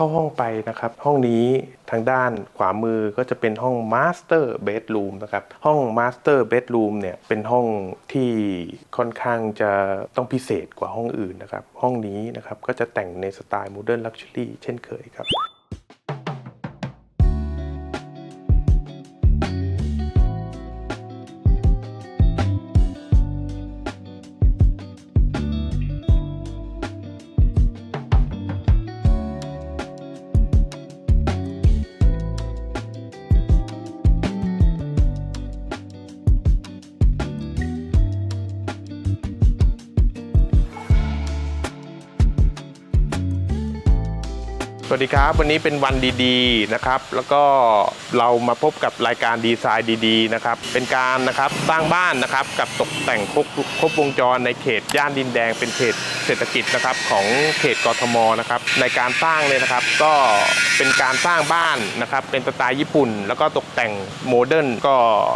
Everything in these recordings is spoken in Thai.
เข้าห้องไปนะครับ ห้องนี้ทางด้านขวามือก็จะเป็นห้อง Master Bedroom นะครับ ห้อง Master Bedroom เนี่ยเป็นห้องที่ค่อนข้างจะต้องพิเศษกว่าห้องอื่นนะครับ ห้องนี้นะครับก็จะแต่งในสไตล์ Modern Luxury เช่นเคยครับ สวัสดีครับ วันนี้เป็นวันดีๆนะครับ แล้วก็เรามาพบกับรายการดีไซน์ดีๆนะครับ เป็นการนะครับสร้างบ้านนะครับกับตกแต่งครบครบวงจรในเขตย่านดินแดงเป็นเขตเศรษฐกิจนะครับของเขตกรทมนะครับในการสร้างเลยนะครับ ก็เป็นการสร้างบ้านนะครับ เป็นสไตล์ญี่ปุ่น แล้วก็ตกแต่งโมเดิร์นก็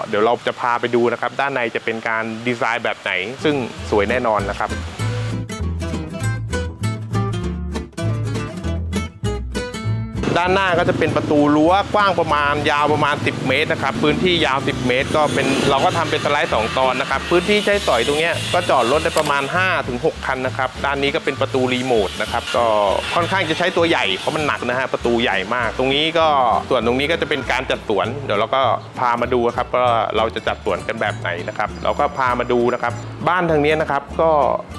เดี๋ยวเราจะพาไปดูนะครับ ด้านในจะเป็นการดีไซน์แบบไหน ซึ่งสวยแน่นอนนะครับ ด้านหน้าก็จะเป็นประตูรั้วกว้างประมาณยาวประมาณ 10 เมตรนะครับ พื้นที่ยาว 10 เมตร ก็เป็นเราก็ทำเป็นสไลด์ 2 ตอนนะครับ พื้นที่ใช้สอยตรงเนี้ยก็จอดรถได้ประมาณ 5-6 คันนะครับ ด้านนี้ก็เป็นประตูรีโมทนะครับ ก็ค่อนข้างจะใช้ตัวใหญ่เพราะมันหนักนะฮะประตูใหญ่มาก ตรงนี้ก็ส่วนตรงนี้ก็จะเป็นการจัดสวน เดี๋ยวเราก็พามาดูครับว่าเราจะจัดสวนกันแบบไหนนะครับเราก็พามาดูนะครับ บ้านทางนี้นะครับก็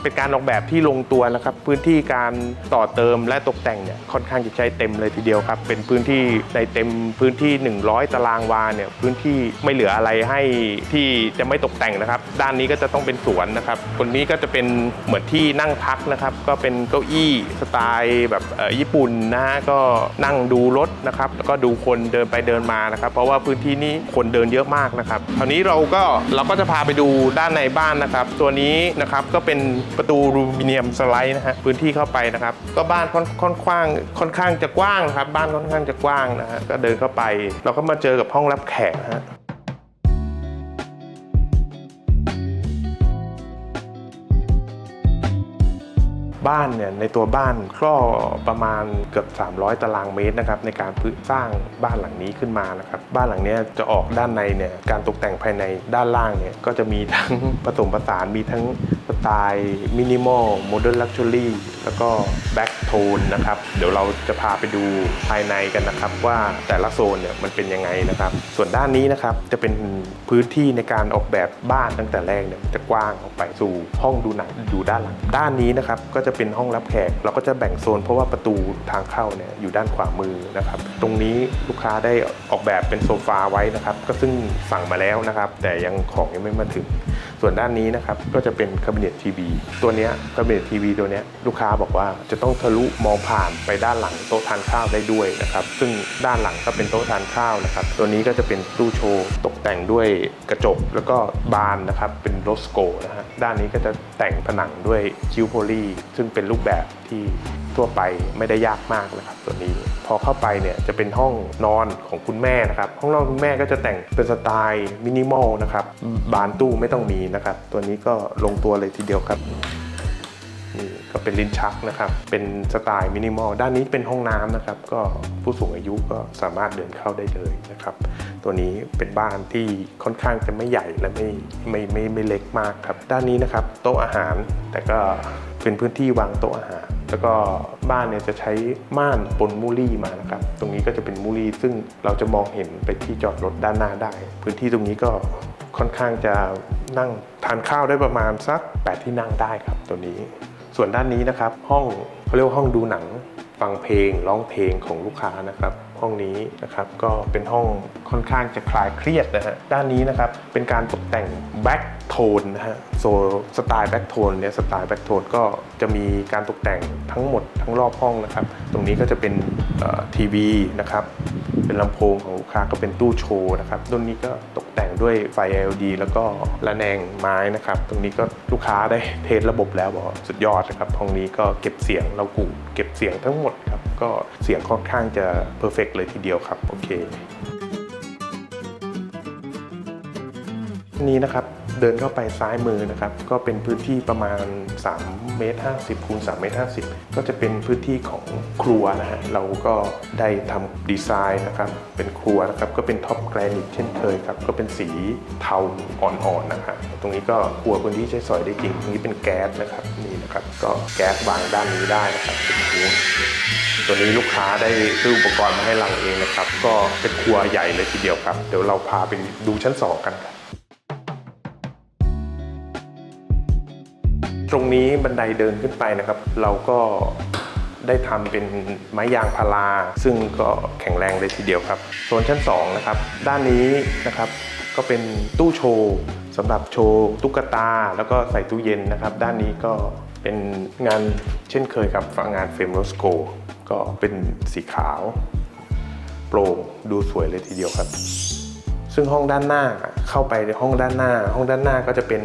เป็นการออกแบบที่ลงตัวนะครับ พื้นที่การต่อเติมและตกแต่งเนี่ยค่อนข้างจะใช้เต็มเลยทีเดียวครับเป็นพื้นที่ในเต็มพื้นที่ 100 ตารางวาเนี่ยพื้นที่ไม่เหลืออะไรให้ที่จะไม่ตกแต่งนะครับ ด้านนี้ก็จะต้องเป็นสวนนะครับคนนี้ก็จะเป็นเหมือนที่นั่งพักนะครับ ก็เป็นเก้าอี้สไตล์แบบญี่ปุ่นนะฮะก็นั่งดูรถนะครับแล้วก็ดูคนเดินไปเดินมานะครับ เพราะว่าพื้นที่นี้คนเดินเยอะมากนะครับคราวนี้เราก็เราก็จะพาไปดูด้านในบ้านนะครับ ตัวนี้นะครับก็เป็นประตูอลูมิเนียมสไลด์นะฮะพื้นที่เข้าไปนะครับ ก็บ้านค่อนค่อนข้างค่อนข้างจะกว้างครับบ้านค่อนข้างจะกว้างนะฮะก็เดินเข้าไป เราก็มาเจอกับห้องรับแขกฮะบ้านเนี่ยในตัวบ้านก็ประมาณเกือบ 300 ตารางเมตรนะครับในการพื้นสร้างบ้านหลังนี้ขึ้นมานะครับบ้านหลังนี้จะออกด้านในเนี่ยการตกแต่งภายในด้านล่างเนี่ยก็จะมีทั้งผสมผสานมีทั้ง ไตล์มินิมอลโมเดิร์นลักชัวรี่แล้วก็แบ็กโทนนะครับ เดี๋ยวเราจะพาไปดูภายในกันนะครับ ว่าแต่ละโซนเนี่ยมันเป็นยังไงนะครับ ส่วนด้านนี้นะครับจะเป็นพื้นที่ในการออกแบบบ้านตั้งแต่แรกเนี่ยมันจะกว้างออกไปสู่ห้องดูหนังอยู่ด้านหลัง ด้านนี้นะครับก็จะเป็นห้องรับแขก เราก็จะแบ่งโซนเพราะว่าประตูทางเข้าเนี่ยอยู่ด้านขวามือนะครับ ตรงนี้ลูกค้าได้ออกแบบเป็นโซฟาไว้นะครับ ก็ซึ่งสั่งมาแล้วนะครับ แต่ยังของยังไม่มาถึง ส่วนด้านนี้นะครับก็จะเป็นคาบิเนตทีวีตัวนี้คาบิเนตทีวีตัวนี้ลูกค้าบอกว่าจะต้องทะลุมองผ่านไปด้านหลังโต๊ะทานข้าวได้ด้วยนะครับซึ่งด้านหลังก็เป็นโต๊ะทานข้าวนะครับตัวนี้ก็จะเป็นตู้โชว์ตกแต่งด้วยกระจกแล้วก็บานนะครับเป็นโรสโกนะฮะด้านนี้ก็จะแต่งผนังด้วยคิวโพลีซึ่งเป็นรูปแบบที่ ทั่วไปไม่ได้ยากมากนะครับตัวนี้ พอเข้าไปเนี่ยจะเป็นห้องนอนของคุณแม่นะครับห้องนอนคุณแม่ก็จะแต่งเป็นสไตล์มินิมอลนะครับบานตู้ไม่ต้องมีนะครับตัวนี้ก็ลงตัวเลยทีเดียวครับนี่ก็เป็นลิ้นชักนะครับ เป็นสไตล์มินิมอล ด้านนี้เป็นห้องน้ำนะครับ ก็ผู้สูงอายุก็สามารถเดินเข้าได้เลยนะครับ ตัวนี้เป็นบ้านที่ค่อนข้างจะไม่ใหญ่และไม่ไม่ไม่ไม่เล็กมากครับ ด้านนี้นะครับ โต๊ะอาหาร แต่ก็เป็นพื้นที่วางโต๊ะอาหาร แล้วก็บ้านเนี่ยจะใช้ม่านปนมูลี่มานะครับ ตรงนี้ก็จะเป็นมูลี่ซึ่งเราจะมองเห็นไปที่จอดรถด้านหน้าได้ พื้นที่ตรงนี้ก็ค่อนข้างจะนั่งทานข้าวได้ประมาณสัก 8 ที่นั่งได้ครับตัวนี้ ส่วนด้านนี้นะครับ ห้องเขาเรียกว่าห้องดูหนัง ฟังเพลงร้องเพลงของลูกค้านะครับ ห้องนี้นะครับก็เป็นห้องค่อนข้างจะคลายเครียดนะฮะด้านนี้นะครับเป็นการตกแต่งแบ็กโทนนะฮะโซสไตล์แบ็กโทนเนี่ยสไตล์แบ็กโทนก็จะมีการตกแต่งทั้งหมดทั้งรอบห้องนะครับ ตรงนี้ก็จะเป็นทีวีนะครับเป็นลำโพงของลูกค้าก็เป็นตู้โชว์นะครับต้นนี้ก็ตกแต่งด้วยไฟ LED แล้วก็ระแนงไม้นะครับ ตรงนี้ก็ลูกค้าได้เทสระบบแล้วบอกสุดยอดนะครับห้องนี้ก็เก็บเสียงเรากูเก็บเสียงทั้งหมดครับ ก็เสียงค่อนข้างจะเพอร์เฟกเลยทีเดียวครับ โอเค นี้นะครับเดินเข้าไปซ้ายมือนะครับ ก็เป็นพื้นที่ประมาณ3เมตร50คูณ3เมตร50 ก็จะเป็นพื้นที่ของครัวนะฮะเราก็ได้ทำดีไซน์นะครับ เป็นครัวนะครับ ก็เป็นท็อปแกรนิตเช่นเคยครับ ก็เป็นสีเทาอ่อนๆนะฮะตรงนี้ก็ครัวพื้นที่ใช้สอยได้จริง ตรงนี้เป็นแก๊สนะครับนี่ นะครับก็แก๊สวางด้านนี้ได้นะครับเป็นครัวตัวนี้ลูกค้าได้ซื้ออุปกรณ์มาให้เราเองนะครับ ก็เป็นครัวใหญ่เลยทีเดียวครับ เดี๋ยวเราพาไปดูชั้น 2 กันครับตรงนี้บันไดเดินขึ้นไปนะครับ เราก็ได้ทำเป็นไม้ยางพารา ซึ่งก็แข็งแรงเลยทีเดียวครับโซนชั้น2นะครับด้านนี้นะครับก็เป็นตู้โชว์สำหรับโชว์ตุ๊กตา แล้วก็ใส่ตู้เย็นนะครับ ด้านนี้ก็ เป็นงานเช่นเคยครับงานเฟรมโรสโกก็เป็นสีขาว โปร่งดูสวยเลยทีเดียวครับ ซึ่งห้องด้านหน้าเข้าไปในห้องด้านหน้า ห้องด้านหน้าก็จะเป็น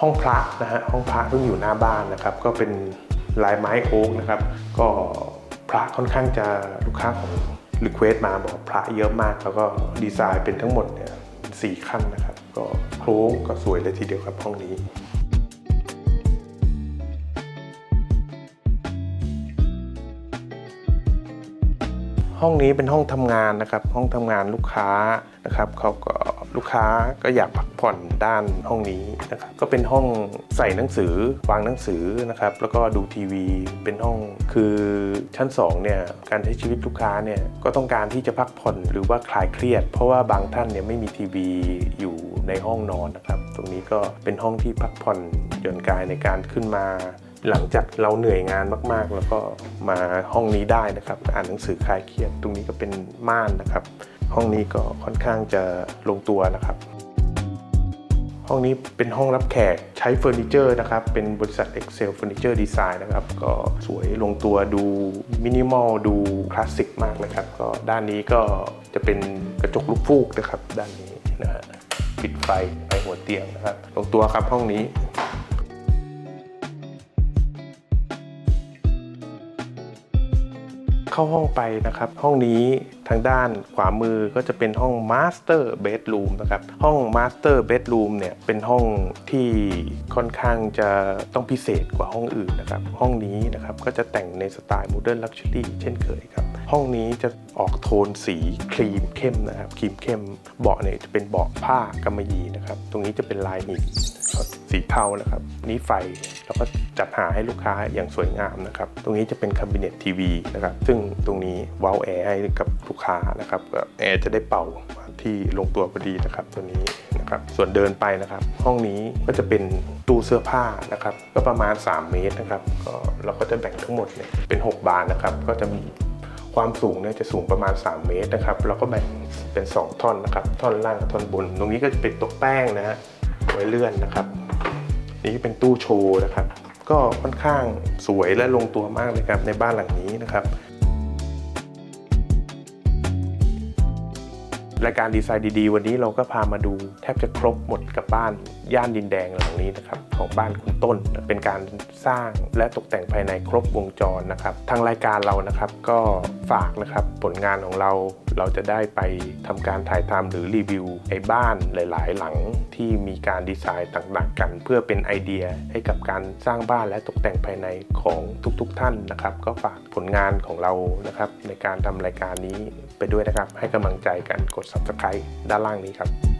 ห้องพระนะฮะห้องพระซึ่งอยู่หน้าบ้านนะครับ ก็เป็นลายไม้โอ๊กนะครับ ก็พระค่อนข้างจะลูกค้าของรีเควสมาบอกพระเยอะมาก แล้วก็ดีไซน์เป็นทั้งหมดเนี่ยสี่ขั้นนะครับ ก็โค้งก็สวยเลยทีเดียวครับห้องนี้ ห้องนี้เป็นห้องทำงานนะครับ ห้องทำงานลูกค้านะครับเขาก็ลูกค้าก็อยากพักผ่อนด้านห้องนี้นะครับก็เป็นห้องใส่หนังสือวางหนังสือนะครับ แล้วก็ดูทีวีเป็นห้องคือชั้น2เนี่ยการใช้ชีวิตลูกค้าเนี่ยก็ต้องการที่จะพักผ่อนหรือว่าคลายเครียด เพราะว่าบางท่านเนี่ยไม่มีทีวีอยู่ในห้องนอนนะครับ ตรงนี้ก็เป็นห้องที่พักผ่อนหย่อนกายในการขึ้นมา หลังจากเราเหนื่อยงานมาก ๆ แล้วก็มาห้องนี้ได้นะครับ อ่านหนังสือคลายเครียดตรงนี้ก็เป็นม่านนะครับ ห้องนี้ก็ค่อนข้างจะลงตัวนะครับ ห้องนี้เป็นห้องรับแขกใช้เฟอร์นิเจอร์นะครับ เป็นบริษัท Excel Furniture Design นะครับ ก็สวยลงตัวดูมินิมอลดูคลาสสิกมากเลยครับ ก็ด้านนี้ก็จะเป็นกระจกลูกฟูกนะครับ ด้านนี้นะฮะปิดไฟไปหัวเตียงนะครับ ลงตัวครับห้องนี้ เข้าห้องไปนะครับ ห้องนี้ทางด้านขวามือก็จะเป็นห้อง Master Bedroom นะครับ ห้อง Master Bedroom เนี่ยเป็นห้องที่ค่อนข้างจะต้องพิเศษกว่าห้องอื่นนะครับ ห้องนี้นะครับก็จะแต่งในสไตล์ Modern Luxury เช่นเคยครับ ห้องนี้จะออกโทนสีครีมเข้มนะครับครีมเข้มเบาะเนี่ยจะเป็นเบาะผ้ากำมะหยี่นะครับ ตรงนี้จะเป็นลายหินสีเทานะครับ นี่ไฟเราก็จัดหาให้ลูกค้าอย่างสวยงามนะครับ ตรงนี้จะเป็นคาบิเนตทีวีนะครับ ซึ่งตรงนี้ว้าแอร์ให้กับลูกค้านะครับแอร์จะได้เป่าที่ลงตัวพอดีนะครับตัวนี้นะครับ ส่วนเดินไปนะครับ ห้องนี้ก็จะเป็นตู้เสื้อผ้านะครับ ก็ประมาณ 3 เมตรนะครับ ก็เราก็จะแบ่งทั้งหมดเนี่ยเป็น 6 บานนะครับ ก็จะมี ความสูงเนี่ยจะสูงประมาณ 3 เมตรนะครับแล้วก็แบ่งเป็น 2 ท่อนนะครับ ท่อนล่างกับท่อนบน ตรงนี้ก็จะเป็นโต๊ะแป้งนะฮะไว้เลื่อนนะครับ นี่เป็นตู้โชว์นะครับ ก็ค่อนข้างสวยและลงตัวมากเลยครับในบ้านหลังนี้นะครับ รายการดีไซน์ดีๆ วันนี้เราก็พามาดูแทบจะครบหมดกับบ้านย่านดินแดงหลังนี้นะครับของบ้านคุณต้นเป็นการสร้างและตกแต่งภายในครบวงจรนะครับ ทางรายการเรานะครับก็ฝากนะครับผลงานของเรา เราจะได้ไปทำการถ่ายทำหรือรีวิวไอ้บ้านหลาย ๆ หลังที่มีการดีไซน์ต่างๆ กัน เพื่อเป็นไอเดียให้กับการสร้างบ้านและตกแต่งภายในของทุก ๆ ท่านนะครับ ก็ฝากผลงานของเรานะครับในการทำรายการนี้ไปด้วยนะครับ ให้กำลังใจกันกด subscribe ด้านล่างนี้ครับ